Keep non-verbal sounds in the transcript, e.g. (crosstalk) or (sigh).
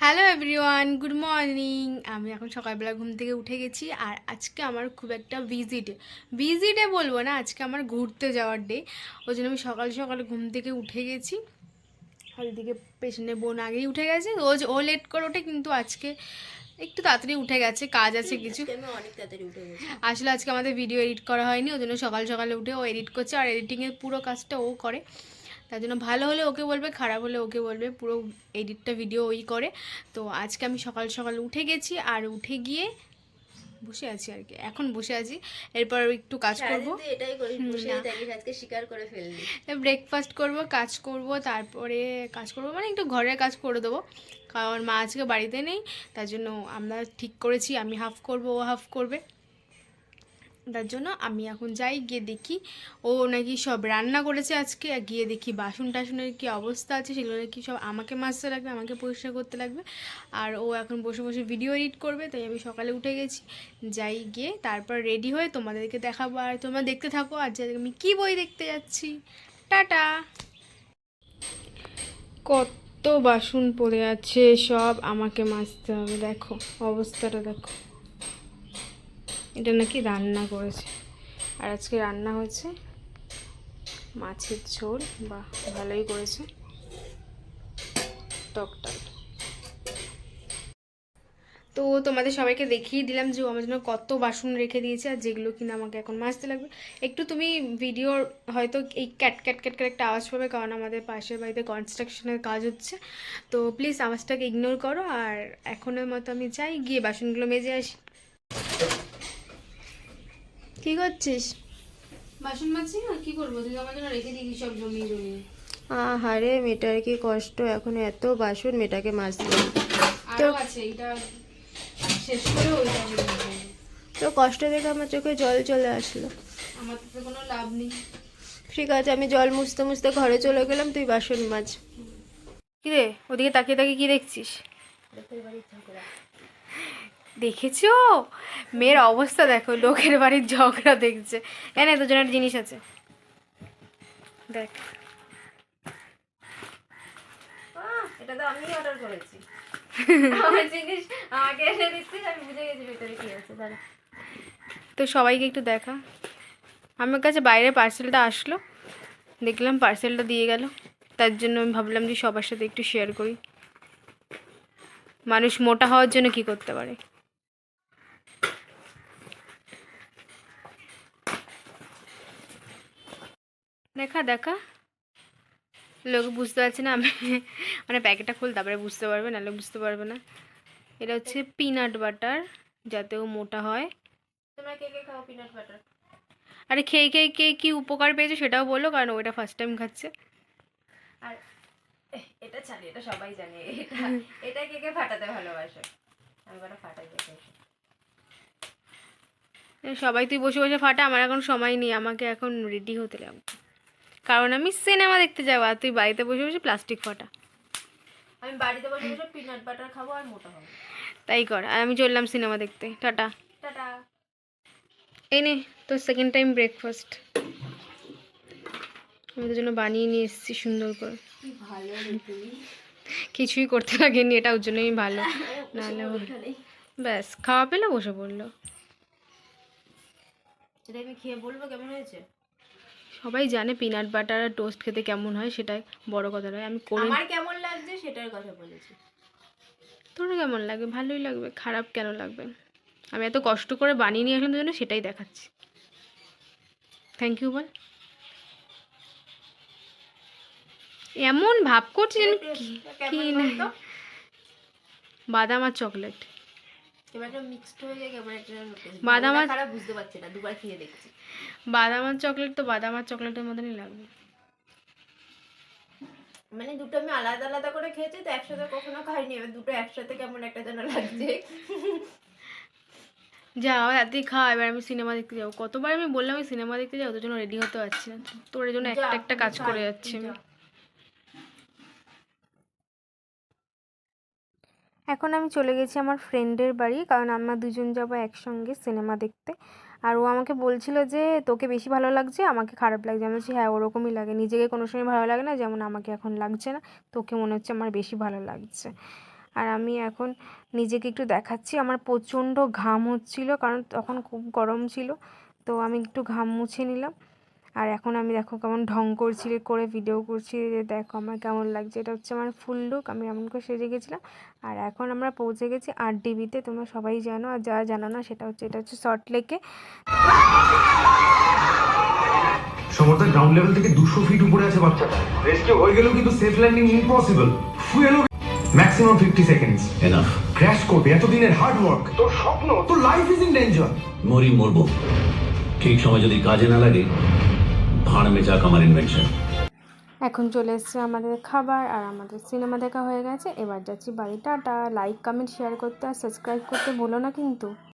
Hello everyone good morning আমি এখন সকালবেলা ঘুম থেকে উঠে গেছি আর আজকে আমার খুব একটা বিজি ডে বিজি ডে বলব না আজকে আমার ঘুরতে যাওয়ার ডে ওই জন্য আমি সকাল সকাল ঘুম থেকে উঠে গেছি। আর এদিকে পেছনে বোন আগেই উঠে গেছে। রোজ ও লেট করে ওঠে কিন্তু আজকে একটু তাড়াতাড়ি উঠে গেছে কাজ আছে কিছু। আমি অনেক তাড়াতাড়ি উঠে গেছি? আসলে আজকে আমাদের ভিডিও এডিট করা হয়নি ওই জন্য সকাল সকালে উঠে ও এডিট করছে আর এডিটিংয়ের পুরো কাজটা ও করে। তার জন্য ভালো হলে ওকে বলবে খারাপ হলে ওকে বলবে। পুরো এডিটটা ভিডিও ওই করে। তো আজকে আমি সকাল সকাল উঠে গেছি আর উঠে গিয়ে বসে আছি আর কি। এখন বসে আছি। এরপর একটু কাজ করব। এটাই করি বসে আজকে স্বীকার করে ফেললি। ব্রেকফাস্ট করব কাজ করব তারপরে কাজ করব মানে একটু ঘরের কাজ করে দেবো। কারণ মা আজকে বাড়িতে নেই তার জন্য আমরা ঠিক করেছি আমি হাফ করব ও হাফ করবে। তার জন্য আমি এখন যাই, গিয়ে দেখি। ও নাকি সব রান্না করেছে আজকে, আর গিয়ে দেখি বাসন টাসনের কী অবস্থা আছে, সেগুলো নাকি সব আমাকে মাজতে লাগবে, আমাকে পরিষ্কার করতে লাগবে। আর ও এখন বসে বসে ভিডিও এডিট করবে, তাই আমি সকালে উঠে গেছি। যাই গিয়ে তারপর রেডি হয়ে তোমাদেরকে দেখাবো, আর তোমরা দেখতে থাকো, আর আমি কী বই দেখতে যাচ্ছি। টাটা! কত বাসন পড়ে আছে, সব আমাকে মাজতে হবে, দেখো, অবস্থাটা দেখো। এটা নাকি রান্না করেছে। আর আজকে রান্না হয়েছে মাছের ঝোল, বা ভালোই করেছে। টকটাক তো তোমাদের সবাইকে দেখিয়ে দিলাম যে আমার জন্য কত বাসন রেখে দিয়েছে আর যেগুলো কিনা আমাকে এখন মাজতে লাগবে। একটু তুমি ভিডিওর হয়তো এই ক্যাট ক্যাট ক্যাট ক্যাট একটা আওয়াজ পাবে, কারণ আমাদের পাশের বাড়িতে কনস্ট্রাকশনের কাজ হচ্ছে। তো প্লিজ আওয়াজটাকে ইগনোর করো, আর এখনের মতো আমি যাই, গিয়ে বাসনগুলো মেজে আসি। কি করছিস? বাসন মাজছি না? কি করব? তুই আমার জন্য রেখে দিবি সব জমিয়ে জমিয়ে। আহারে মেয়েটার কি কষ্ট? এখন এত বাসন মেয়েটাকে মাজতে আরও আছে এটা শেষ করে ওইটা তো কষ্ট দেখে আমার চোখে জল চলে আসলো। আমার তো কোনো লাভ নেই। ঠিক আছে আমি জল মুছতে মুছতে ঘরে চলে গেলাম তুই বাসন মাজ। কিরে ওদিকে তাকিয়ে তাকিয়ে কি দেখছিস? দেখেছ? মেয়ের অবস্থা দেখো লোকের বাড়ির ঝগড়া দেখছে। এনে দুজনের জিনিস আছে। দেখ। এটা তো আমি অর্ডার করেছি। আমার জিনিস আমাকে এসে দিচ্ছিস আমি বুঝে গেছি ভেতরে কি আছে দাঁড়া। তো সবাইকে একটু দেখা। আমার কাছে বাইরে পার্সেলটা আসলো। দেখলাম পার্সেলটা দিয়ে গেল। তার জন্য আমি ভাবলাম যে সবার সাথে একটু শেয়ার করি। মানুষ মোটা হওয়ার জন্য কি করতে পারে? দেখা দেখা। লোক বুঝতে পারছে না আমি মানে প্যাকেটটা খুল তারপরে বুঝতে পারবে নাহলে বুঝতে পারবে না। এটা হচ্ছে পিনাট বাটার যাতে ও মোটা হয়। তোমরা কে কে খাও পিনাট বাটার আরে খেয়ে খেয়ে কে কি উপকার পেয়েছে সেটাও বলল কারণ ওটা ফার্স্ট টাইম খাচ্ছে। আর এটা ছাড়ি এটা সবাই জানে এটা এটা কে কে ফাটাতে ভালোবাসে? আমি বড় ফাটাই সবাই তুই বসে বসে ফাটা আমার এখন সময় নেই আমাকে এখন রেডি হতে লাগবে। কারণ আমি সিনেমা দেখতে যাব আর তুই বাড়িতে বসে বসে প্লাস্টিক ফাটা। আমি বাড়িতে বসে বসে পিনাট বাটার খাব আর মোটা হব। তাই কর আর আমি চললাম সিনেমা দেখতে। টাটা। টাটা। এই নে তোর সেকেন্ড টাইম ব্রেকফাস্ট আমি তোর জন্য বানিয়ে নিয়ে এসেছি সুন্দর করে। ভালো কিছুই করতে লাগেনি এটা ওর জন্যই ভালো। (laughs) নাহলে ব্যাস খাওয়া পেলে বসে পড়ল। এটা আমি খেয়ে বলব কেমন হয়েছে? সবাই জানে পিনাট বাটার আর টোস্ট খেতে কেমন হয় সেটাই বড় কথা নয় আমি করে আমার কেমন লাগছে সেটার কথা বলেছি। তোর কেমন লাগবে? ভালোই লাগবে খারাপ কেন লাগবে? আমি এত কষ্ট করে বানিয়ে নিয়ে আসলাম জন্য সেটাই দেখাচ্ছি। থ্যাংক ইউ বল। এমন ভাব করছেন কি- কি না বাদাম আর চকলেট মিক্সড হয়ে যায় বাদাম আর- খারাপ বুঝতে পারছি না দুবার খেয়ে দেখছি। বাদাম আর চকলেট তো বাদাম আর চকলেটের মতনই লাগবে। মানে দুটো আমি আলাদা আলাদা করে খেয়েছি তো একসাথে কখনো খাইনি। এবার দুটো একসাথে কেমন একটা যেন লাগছে। রাতেই খাওয়া এবার আমি সিনেমা দেখতে যাব। কতবার আমি বললাম আমি সিনেমা দেখতে যাব তোর জন্য রেডি হতে পারছি না। তোর জন্য একটা একটা কাজ করে যাচ্ছি আমি। এখন আমি চলে গেছি আমার ফ্রেন্ডের বাড়ি, কারণ আমরা দুজন যাব একসঙ্গে সিনেমা দেখতে। আর ও আমাকে বলছিল যে, তোকে বেশি ভালো লাগছে? আমাকে খারাপ লাগছে। আমি বলছি হ্যাঁ ওরকমই লাগে। নিজেকে কোনো সময় ভালো লাগে না, যেমন আমাকে এখন লাগছে না। তোকে মনে হচ্ছে আমার বেশি ভালো লাগছে। আর আমি এখন নিজেকে একটু দেখাচ্ছি। আমার প্রচণ্ড ঘাম হচ্ছিল, কারণ তখন খুব গরম ছিল। তো আমি একটু ঘাম মুছে নিলাম। আর এখন আমি দেখো কেমন ঢং করছি করে ভিডিও করছি যে দেখো আমার কেমন লাগছে। এটা হচ্ছে আমার ফুল লুক আমি এমন করে সেজে গেছিলাম। আর এখন আমরা পৌঁছে গেছি আট ডিবিতে তোমরা সবাই জানো আর যারা জানো না সেটা হচ্ছে এটা হচ্ছে শর্ট লেকে সমর্থা গ্রাউন্ড লেভেল থেকে দুশো ফিট উপরে আছে বাচ্চাটা। রেস্কিউ হয়ে গেলেও কিন্তু safe landing impossible ফুয়েলও maximum fifty seconds enough crash করবে এতদিনের হার্ড ওয়ার্ক তোর স্বপ্ন তোর লাইফ ইজ ইন ডেঞ্জার মরি মরবো। ঠিক সময় যদি কাজে না লাগে এখন চলে এসছে আমাদের খাবার আর আমাদের সিনেমা দেখা হয়ে গেছে। এবার যাচ্ছি বাড়ি। টাটা। লাইক কমেন্ট শেয়ার করতে আর সাবস্ক্রাইব করতে বলো না কিন্তু।